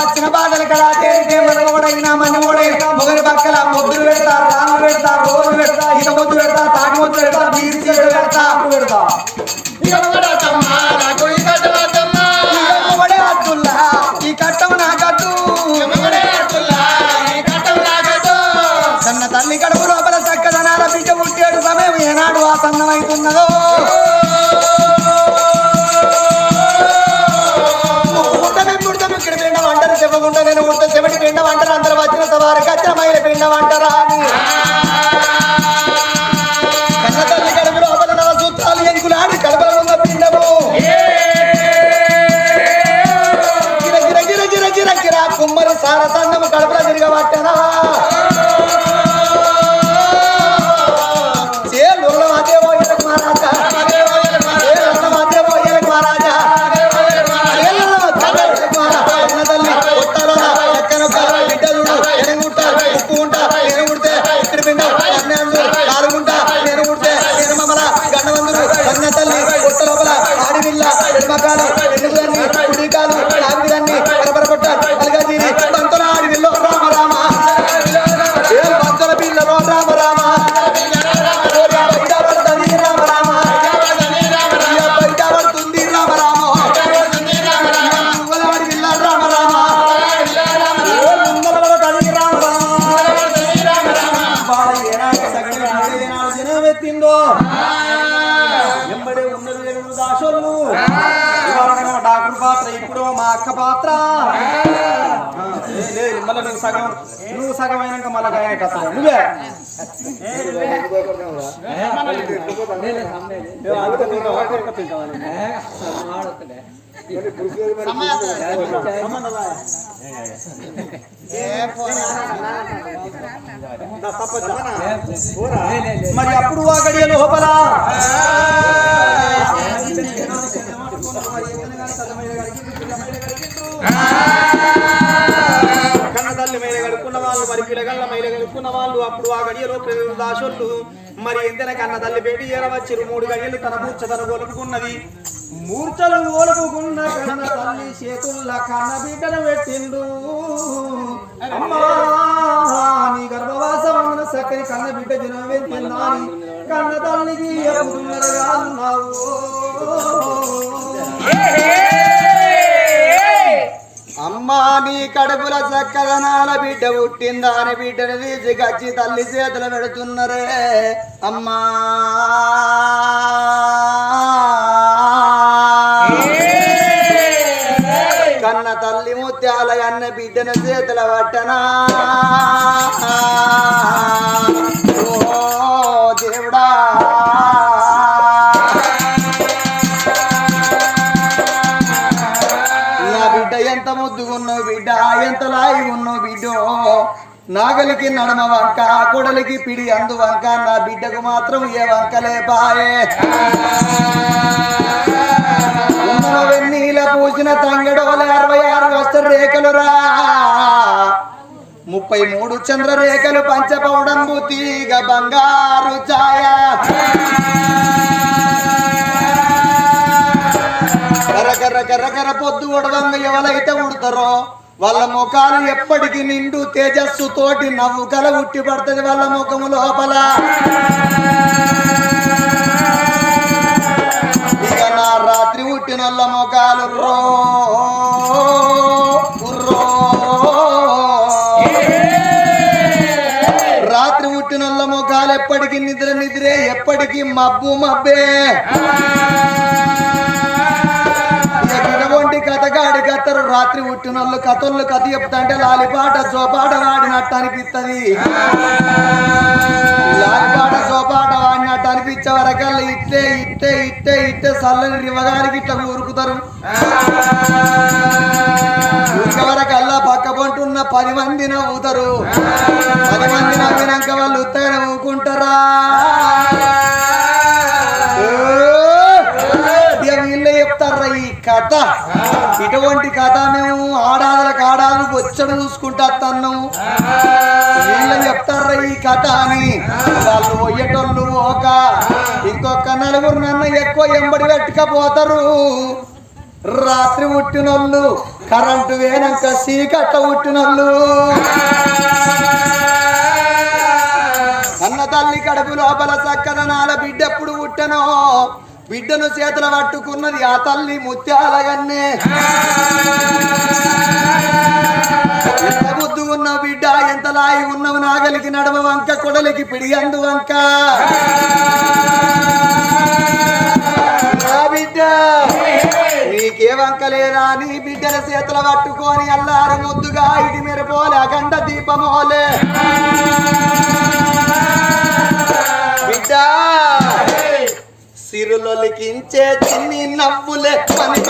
వచ్చిన బాధలు ఇక్కడ తేరితే మనోడైనా మనోడైనా మొగలి పక్కల ముద్దులు పెడతారు రాళ్ళు పెడతారు రోజులు పెడతారు ఇక ముద్దు పెడతారు తాటి ముద్దు పెడతారు బీరు చెట్టు పెడతారు పెడతా అద్దుల్లా ఈ కట్టం నా కట్టు. సన్న తల్లి కడుపు లోపల చక్కదనాల బిడ్డ పుట్టేడు సమయం ఏనాడు ఆసన్నమైతున్నదో. ముట్టమే అంటారు చెప్పకుండా నేను ముడత చెమటి పిండం అంటారు అందరు వచ్చిన సవారికి వచ్చిన మహిళ పిండం అంటారా అని మా డాక్టర్ పాత్ర ఇప్పుడు మా అక్క పాత్ర మళ్ళీ నువ్వు సగం నువ్వు సగం అయినాక మళ్ళీ నువ్వే మరి అప్పుడు ఆ గడియ లోపల? కన్నతల్లి మైల గడుక్కున్న వాళ్ళు మరి పిల్లగళ్ళ మైల గడుక్కున్న వాళ్ళు అప్పుడు ఆ గడియలో ప్రేమ దాసోళ్ళు. మరి ఎంతన తల్లి బేటి ఏరవచ్చిరు. మూడు గడియలు తన మూర్చతను ఒలుపుకున్నది మూర్తలు ఒలుపుకున్న కన్న తల్లి చేతుల్ల కన్న బిడ్డను పెట్టిండు. అమ్మా నీ గర్భవాసమున సక్కని కన్న బిడ్డ జనం పెట్టిందాని కన్న తల్లికి అమ్మా నీ కడుపుల చక్కదనాల బిడ్డ పుట్టిందా అని బిడ్డను తీసి గచ్చి తల్లి చేతులు పెడుతున్నరే. అమ్మా. ముత్యాల అన్న చేతుల పట్టనా? ఓ దేవుడా! నా బిడ్డ ఎంత ముద్దుగున్నావు బిడ్డ ఎంత లాయి ఉన్నావు బిడ్డో! నాగలికి నడమ వంక కొడలికి పిడి అందు వంక నా బిడ్డకు మాత్రం ఏ వంకలే పాయే ఉన్నవ వెన్నీల పూసిన తంగడోల ముప్పై మూడు చంద్ర రేఖలు పంచపౌడంబు తీగ బంగారు ఛాయ. కరకర కరకర పొద్దు ఉడవంగ ఎవరైతే ఉడతారో వాళ్ళ ముఖాలు ఎప్పటికీ నిండు తేజస్సు తోటి నవ్వు కల ఉట్టి పడుతుంది వాళ్ళ ముఖము లోపల. ఇక నా రాత్రి పుట్టిన వాళ్ళ ముఖాలు రో ఎప్పటికీ మబ్బు మబ్బే. ఎటువంటి కథగాడి కత్తరు? రాత్రి పుట్టినోళ్ళు కథలు కథ చెప్తాంటే లాలిపాట జోపాట వాడినట్టు అనిపిస్తుంది లాలిపాట జోపాట వాడినట్టు అనిపించే వరకల్లా ఇట్టే ఇట్టే ఇట్టే ఇట్టే చల్లని రివగానికి ఇట్లా ఊరుకుతారు. వరకల్లా పక్క పంటున్న పది మంది నవ్వుతారు. పది మంది నవ్వినాక వాళ్ళు ఉత్తగా నవ్వుకుంటారా అత్త. ఇటువంటి కథ మేము ఆడాదలకు ఆడాలు వచ్చడం చూసుకుంటా అత్తన్నాము వీళ్ళు చెప్తారా ఈ కథ అని. వాళ్ళు పోయేటోళ్ళు ఒక ఇంకొక నలుగురు నన్ను ఎక్కువ ఎంబడి పెట్టుకపోతారు. రాత్రి పుట్టినోళ్ళు కరెంటు వేనక సీకట్ట పుట్టినోళ్ళు. అన్న తల్లి కడుపు లోపల చక్కదనాల బిడ్డ ఎప్పుడు పుట్టనో? బిడ్డను చేతుల పట్టుకున్నది ఆ తల్లి ముత్యాలగన్నే ఎంత బుద్ధి ఉన్నావు బిడ్డ ఎంత లాయి ఉన్నవు నాగలికి నడవ వంక కొడలికి పిడియందు వంక. బిడ్డ నీకే వంక లేదా నీ బిడ్డల చేతుల పట్టుకొని అల్లారు ముద్దుగా ఇడి మెరపోలే అఖండ దీపమోలే. బిడ్డ సిరులొలికించే చిన్ని నవ్వులే పని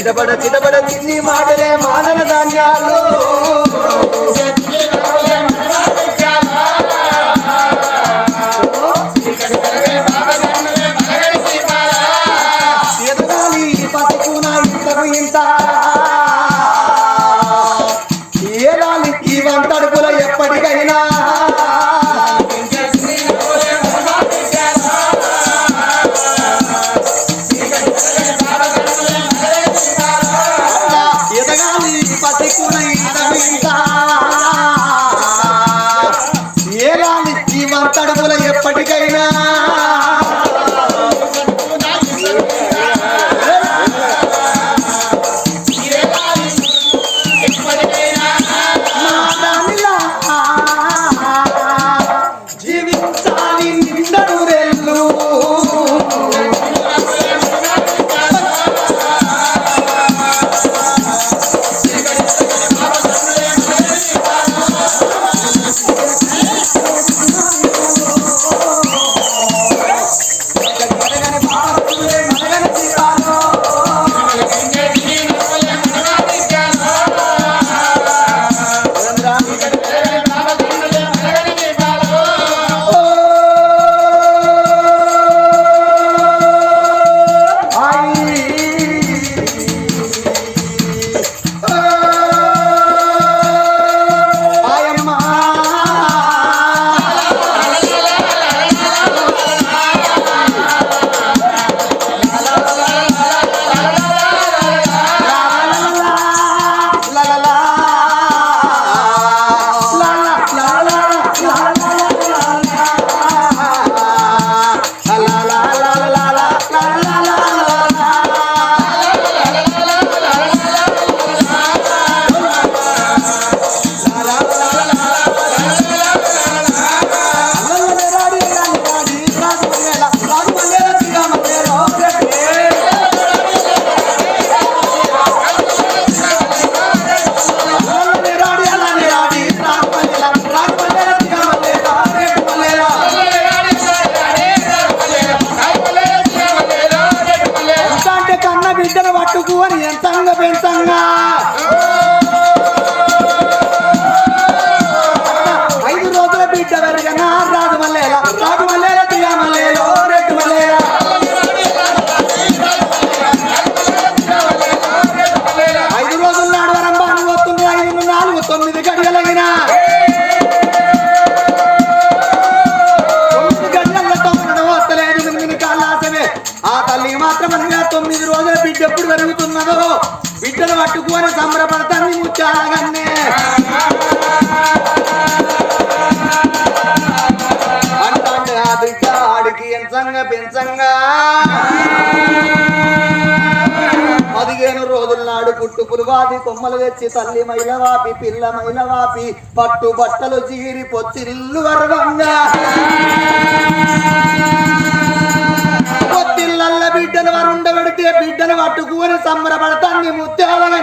చిటపడ చిటపడ తిని మాటలే మానవ ధాన్యాలు. ఎదగాలి ఇంత. పంచంగా పదిహేను రోజుల నాడు పుట్టు పులువాది కొమ్మలు తెచ్చి తల్లి మైలవాపి పిల్ల మైలవాపి పట్టు బట్టలు చీరి పొత్తిల్లు గర్వంగా. పొత్తిళ్ళ బిడ్డను వరుండబెడితే బిడ్డను పట్టుకుని సంబరపడతాన్ని ముత్యాలని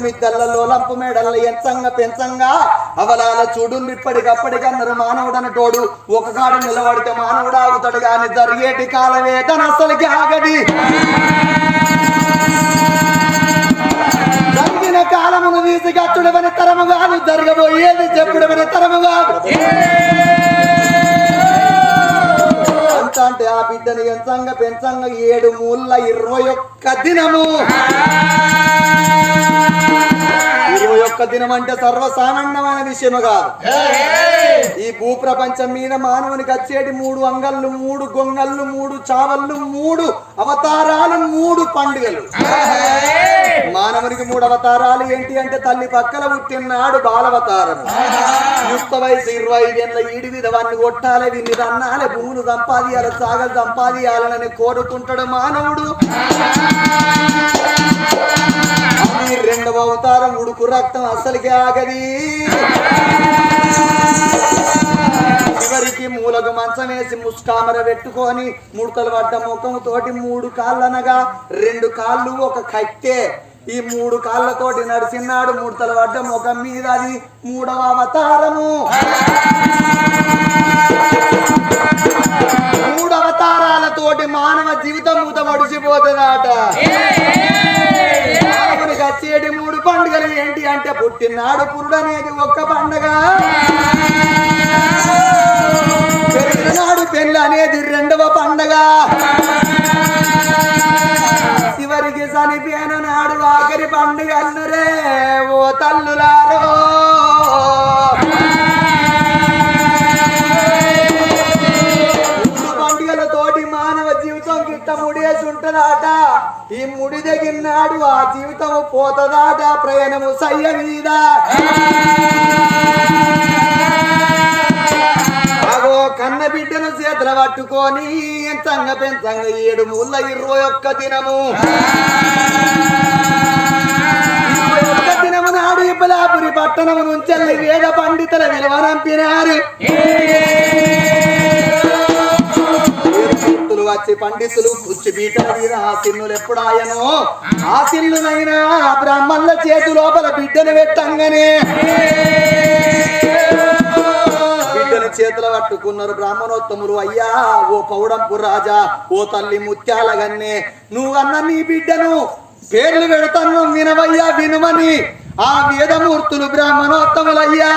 మిద్దల్లో లంపు మేడల్ల ఎంచంగ పెంచంగా అవలాల చూడు ఇప్పటికప్పటికన్నారు మానవుడని తోడు ఒక కాడ నిలబడితే మానవుడు ఆగుతాడు గాని జరిగేటి కాలమే తన అసలుకి ఆగది. జరిగిన కాలమును తీసి గచ్చుడమని తరము కాదు జరగబోయేది చెప్పుడమని తరము కాదు అంటే ఆ బిడ్డను ఎంచంగా పెంచంగా ఏడు మూల ఇరవై ఒక్క దినము. ఇరవై ఒక్క దినం అంటే సర్వసామాన్యమైన విషయము కాదు. ఈ భూప్రపంచం మీద మానవునికి వచ్చేటి మూడు అంగళ్ళు మూడు గొంగళ్ళు మూడు చావళ్ళు మూడు అవతారాలు మూడు పండుగలు. మానవునికి మూడు అవతారాలు ఏంటి అంటే తల్లి పక్కన పుట్టినాడు బాలవతారం యుక్త వయసు ఇరవై ఐదేళ్ళ ఈడి విధవాన్ని కొట్టాలి విన్ని రన్నాలి భూములు సంపాదియాలి సాగలు సంపాదియాలని కోరుకుంటాడు మానవుడు. రెండవ అవతారం ఉడుకు రక్తం అసలుకి ఆగది. చివరికి మూలకు మంచం వేసి ముస్కామర పెట్టుకొని ముడతలు పడ్డ ముఖం తోటి మూడు కాళ్ళనగా రెండు కాళ్ళు ఒక కత్తే. ఈ మూడు కాళ్ళతోటి నడిచినాడు ముడతలు పడ్డ ముఖం మీద అది మూడవ అవతారము. మూడు అవతారాలతోటి మానవ జీవితం మూత మడిచిపోతుందట వచ్చేటి మూడు పండుగలు ఏంటి అంటే పుట్టినాడు పురుడు అనేది ఒక్క పండుగ. పెరిగినాడు పెళ్ళి అనేది రెండవ పండగ. చివరికి చనిపోయిన నాడు ఆఖరి పండుగ అన్నరే ఓ తల్లులారో. ఈ ముడి దగ్గినాడు ఆ జీవితం పోతదాట ప్రయాణము సయ్య మీద కన్న బిడ్డను చేతుల పట్టుకొని ఎంతంగ పెంచంగ ఏడు ముళ్ళ ఇరవై ఒక్క దినము. ఒక్క దినము నాడు ఇబ్బలాపురి పట్టణము నుంచి వేద పండితుల విలువనంపినారు నంపినారు వచ్చి పండితులు కుర్చి మీద ఆ ఎప్పుడాయనో? ఆ బ్రాహ్మణుల చేతి లోపల బిడ్డను పెట్టంగానే. చేతులు చేతుల పట్టుకున్నారు బ్రాహ్మణోత్తములు. అయ్యా ఓ పౌడంపు రాజా ఓ తల్లి ముత్యాల గన్నే నువ్వన్న నీ బిడ్డను పేర్లు పెడతాను వినవయ్యా వినుమని. ఆ వేదమూర్తులు బ్రాహ్మణోత్తములయ్యా.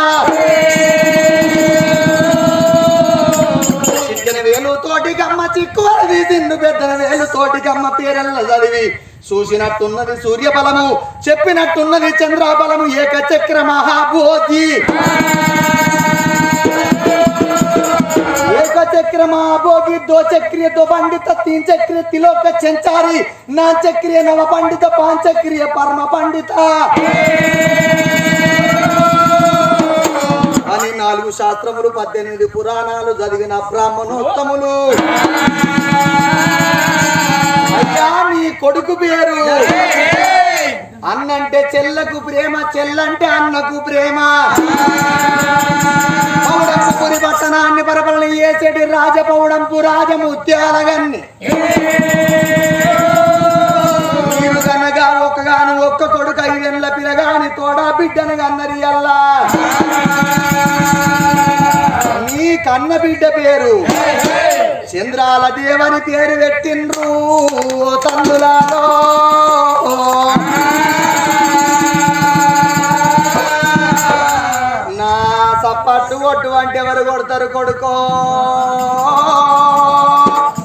వేలు తోటి కమ్మ చిక్కువ తీసిండు పెద్దన వేలు తోటి పేరెల్ల చదివి. చూసినట్టున్నది సూర్యబలము చెప్పినట్టున్నది చంద్రబలము ఏకచక్ర మహాబోధి ఏకచక్ర మహాభోగి దో చక్రియ దో పండిత తీన్ చక్రియ తిలోక చెంచారి నా చక్రియ నవ పండిత పాంచక్రియ పరమ పండిత నాలుగు శాస్త్రములు పద్దెనిమిది పురాణాలు చదివిన బ్రాహ్మణోత్తములు. అయ్యా నీ కొడుకు పేరు. అన్నంటే చెల్లకు ప్రేమ చెల్లంటే అన్నకు ప్రేమ. పౌడంపురి పట్టణాన్ని పరపరని చేసేటి రాజపౌడంపు రాజముత్యాలగా కన్న బిడ్డ పేరు. చంద్రాల దేవని పేరు పెట్టిండ్రు తల్లులాలో. నా సప్పట్టు కొట్టు అంటే ఎవరు కొడతారు కొడుకో?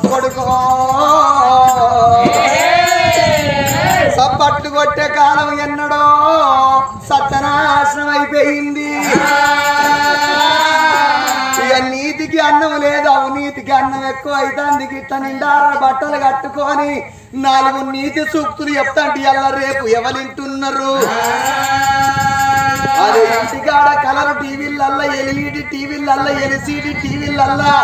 కొడుకో. సప్పట్లు కొట్టే కాలం అన్నం లేదు అవినీతికి అన్నం ఎక్కువ అవుతుంది గిట్ట నిండార బట్టలు కట్టుకొని నాలుగు నీతి సూక్తులు చెప్తాంటి అలా రేపు ఎవరింటున్నారు అదే ఇంటికాడ కలర్ టీవీలల్లా ఎల్ఈడి టీవీలల్లా ఎల్సిడి టీవీలల్లా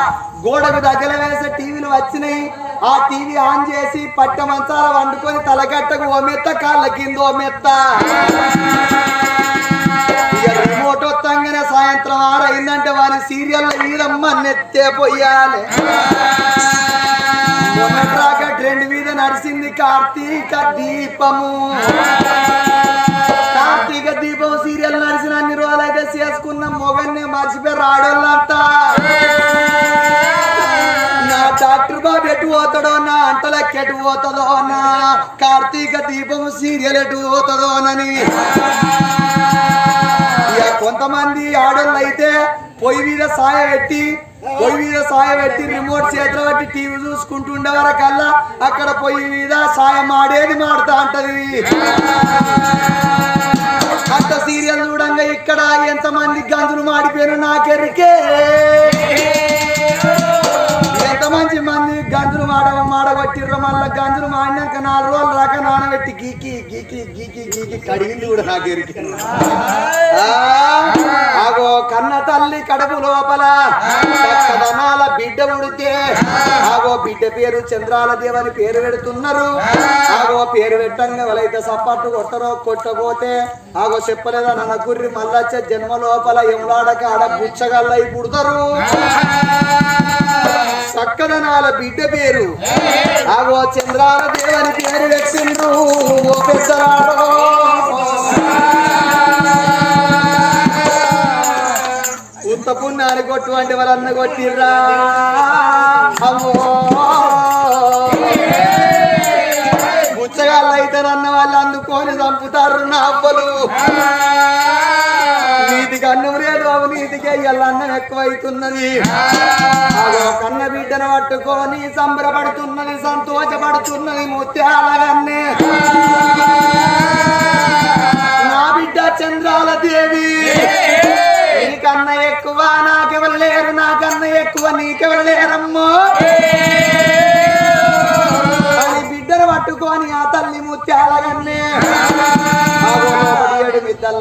గోడకు దగ్గర వేసే టీవీలు వచ్చినాయి. ఆ టీవీ ఆన్ చేసి పట్ట మంచాల వండుకొని తలగట్టకు ఓ మెత్త కాళ్ళ కింద ఓ మెత్త. రిమోట్ సాయంత్రం ఆరైందంటే వారి సీరియల్ వీరమ్మ నెత్తే పొయ్యాలి. మొన్నట్రాక ట్రెండ్ మీద నడిచింది కార్తీక దీపము. కార్తీక దీపం సీరియల్ నడిచిన అన్ని రోజులైతే చేసుకున్న మొగన్ని మర్చిపోయి రాడోళ్ళంతా. నా డాక్టర్ బాబు ఎటు పోతాడో నా అంటలకి ఎటు పోతుందో నా కార్తీక దీపం సీరియల్ ఎటు పోతుందోనని కొంతమంది ఆడోళ్ళు అయితే పొయ్యి మీద సాయ పెట్టి పొయ్యి మీద సాయ పెట్టి రిమోట్ చేతిలో పెట్టి టీవీ చూసుకుంటుండే వరకల్లా అక్కడ పొయ్యి మీద సాయం ఆడేది మాడుతా అంటది అంత సీరియల్ చూడంగా ఇక్కడ ఎంతమంది గంజులు మాడిపోయారు నాకెరికే. మాడగొట్టిర్రు మాడినాక నాలుగు రోజులు రాక నానబెట్టి గీకి గీకి గీకి గీకి కడిగింది కూడా నాకెరికే ఆగో కన్న తల్లి కడుపు లోపల చక్కదనాల బిడ్డ ఉడితే ఆగో బిడ్డ పేరు చంద్రాల దేవని పేరు పెడుతున్నారు. ఆగో పేరు పెట్టంగా వాళ్ళైతే సపాటు కొట్టరో కొట్టబోతే ఆగో చెప్పలేదా? నన్న గుర్రి మళ్ళొచ్చే జన్మ లోపల ఎములాడక ఆడ బుచ్చగల్లై పుడతారు. చక్కదనాల బిడ్డ పేరు. ఆగో చంద్రాల దేవని పేరు పెట్టిండ్రు ఓ పెద్దరాడో ఉత్త పుణ్యాన్ని కొట్టువంటి వాళ్ళన్న కొట్టిర్రా. అమ్మో. ముచ్చగాళ్ళు అన్న వాళ్ళు అందుకొని చంపుతారు నా అబ్బలు నీతికి అన్నం లేదు అవినీతికి అయ్యాల అన్నం ఎక్కువైతున్నది కన్న బిడ్డను పట్టుకొని సంబరపడుతున్నది సంతోషపడుతున్నది ముత్యాలగన్నే నా బిడ్డ చంద్రాల దేవి. నీకన్నా ఎక్కువ నాకెవరు లేరు నాకన్నా ఎక్కువ నీకెవరు లేరమ్మో. బిడ్డను పట్టుకొని ఆ తల్లి ముత్యాలగన్నే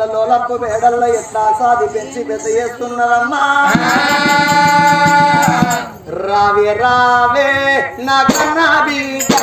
ఏడు మిద్దల్లో మేడల్లో ఎట్లా సాది పెంచి పెద్ద చేస్తున్నారమ్మా? రావే రావే నా కన్నా బీటా.